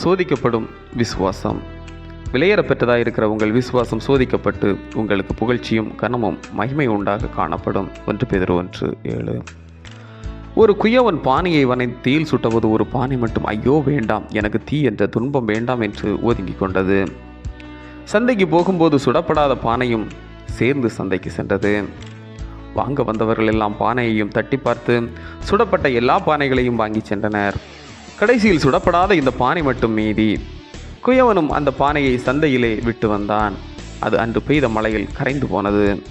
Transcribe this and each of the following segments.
சோதிக்கப்படும் விசுவாசம். விலையேறப்பெற்றதாக இருக்கிற உங்கள் விசுவாசம் சோதிக்கப்பட்டு உங்களுக்கு புகழ்ச்சியும் கனமும் மகிமை உண்டாக காணப்படும் ஒன்று பெதிர் ஒன்று ஏழு. ஒரு குயவன் பானையை வனை தீயில் சுட்டவது ஒரு பானை மட்டும் ஐயோ வேண்டாம் எனக்கு தீ என்ற துன்பம் வேண்டாம் என்று ஒதுங்கிக் கொண்டது. சந்தைக்கு போகும்போது சுடப்படாத பானையும் சேர்ந்து சந்தைக்கு சென்றது. வாங்க வந்தவர்கள் எல்லாம் பானையையும் தட்டி பார்த்து சுடப்பட்ட எல்லா பானைகளையும் வாங்கி சென்றனர். கடைசியில் சுடப்படாத இந்த பானை மட்டும் மீதி. குயவனும் அந்த பானையை சந்தையிலே விட்டு வந்தான். அது அன்று பெய்த மழையில் கரைந்து போனது.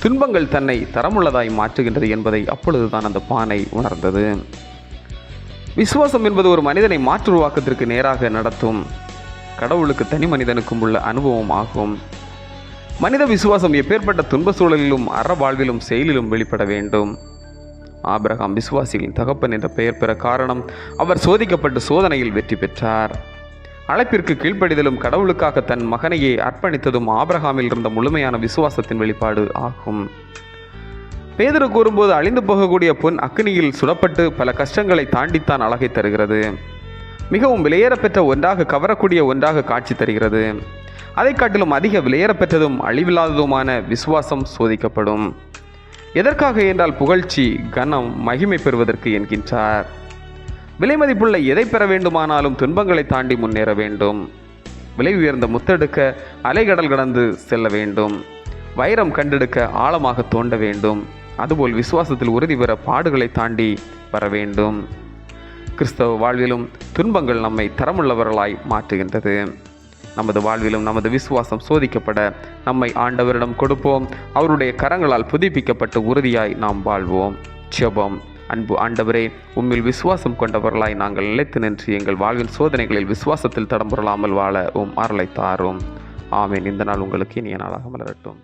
துன்பங்கள் தன்னை தரமுள்ளதாய் மாற்றுகின்றது என்பதை அப்பொழுதுதான் அந்த பானை உணர்ந்தது. விசுவாசம் என்பது ஒரு மனிதனை மாற்று உருவாக்கத்திற்கு நேராக நடத்தும். கடவுளுக்கு தனி மனிதனுக்கும் உள்ள அனுபவம் ஆகும். மனித விசுவாசம் எப்பேற்பட்ட துன்ப சூழலிலும் அற வாழ்விலும் செயலிலும் வெளிப்பட வேண்டும். ஆபிரகாம் விசுவாசிகளின் தகப்பன் என்ற பெயர் பெற காரணம் அவர் சோதிக்கப்பட்டு சோதனையில் வெற்றி பெற்றார். அழைப்பிற்கு கீழ்ப்படிதலும் கடவுளுக்காக தன் மகனையே அர்ப்பணித்ததும் ஆபிரகாமில் இருந்த முழுமையான விசுவாசத்தின் வெளிப்பாடு ஆகும். பேதரு கூறும்போது அழிந்து போகக்கூடிய பொன் அக்னியில் சுடப்பட்டு பல கஷ்டங்களை தாண்டித்தான் அழகை தருகிறது. மிகவும் விலையேறப்பெற்ற ஒன்றாக கவரக்கூடிய ஒன்றாக காட்சி தருகிறது. அதை காட்டிலும் அதிக விலையேறப்பெற்றதும் அழிவில்லாததுமான விசுவாசம் சோதிக்கப்படும். எதற்காக என்றால் புகழ்ச்சி கனம் மகிமை பெறுவதற்கு என்கின்றார். விலைமதிப்புள்ள எதை பெற வேண்டுமானாலும் துன்பங்களை தாண்டி முன்னேற வேண்டும். விலை உயர்ந்த முத்தெடுக்க அலைகடல் கடந்து செல்ல வேண்டும். வைரம் கண்டெடுக்க ஆழமாக தோண்ட வேண்டும். அதுபோல் விசுவாசத்தில் உறுதி பெற பாடுகளை தாண்டி வர வேண்டும். கிறிஸ்தவ வாழ்விலும் துன்பங்கள் நம்மை தரமுள்ளவர்களாய் மாற்றுகின்றது. நமது வாழ்விலும் நமது விசுவாசம் சோதிக்கப்பட நம்மை ஆண்டவரிடம் கொடுப்போம். அவருடைய கரங்களால் புதுப்பிக்கப்பட்டு உறுதியாய் நாம் வாழ்வோம். ஜெபம். அன்பு ஆண்டவரே உம்மில் விசுவாசம் கொண்டவர்களாய் நாங்கள் நிலைத்து நின்று எங்கள் வாழ்வின் சோதனைகளில் விசுவாசத்தில் தடம்புரலாமல் வாழ உம் அருளை தாரும். ஆமேன். இந்த நாள் உங்களுக்கு இனிய நாளாக மலரட்டும்.